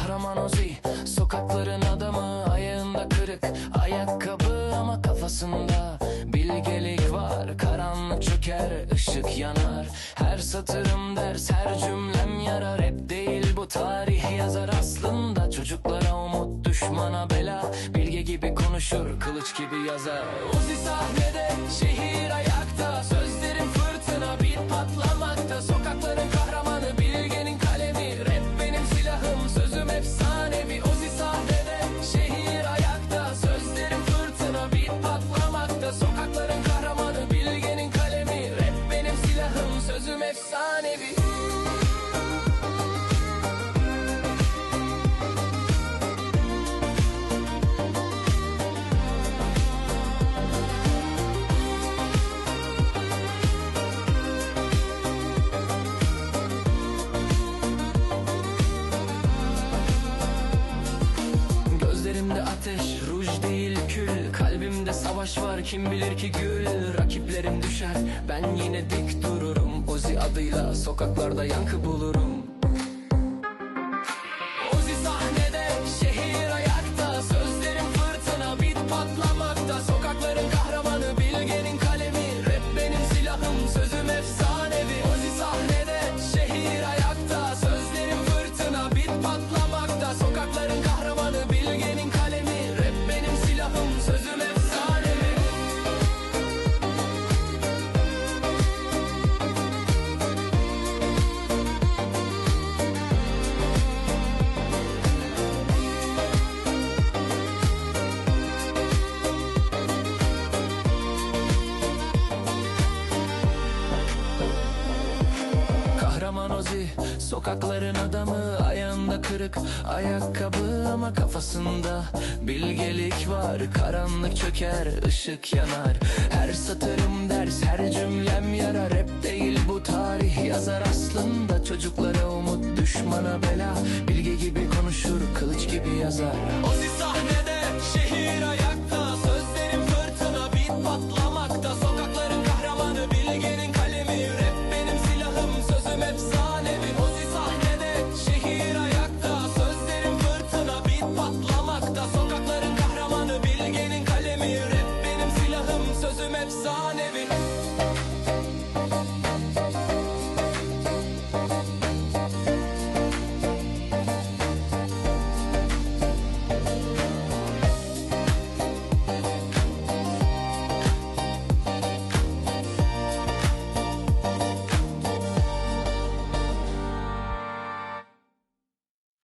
Kahraman Ozi Sokakların adamı Ayağında kırık ayakkabı Ama kafasında bilgelik var. Karanlık çöker ışık yanar. Her satırım ders her cümlem yarar. Hep değil bu tarih yazar aslında. Çocuklara umut düşmana bela. Bilge gibi konuşur kılıç gibi yazar. Uzi sahnede şehir ayakta. Sözlerim değil kül. Kalbimde savaş var kim bilir ki gül. Rakiplerim düşer, ben yine dik dururum. Ozi adıyla sokaklarda yankı bulurum Kahraman Ozi Sokakların adamı Ayağında kırık ayakkabı Ama kafasında bilgelik var. Karanlık çöker ışık yanar. Her satırım ders her cümlem yarar. Hep değil bu tarih yazar aslında. Çocuklara umut düşmana bela. Bilge gibi konuşur kılıç gibi yazar. Ozi sahne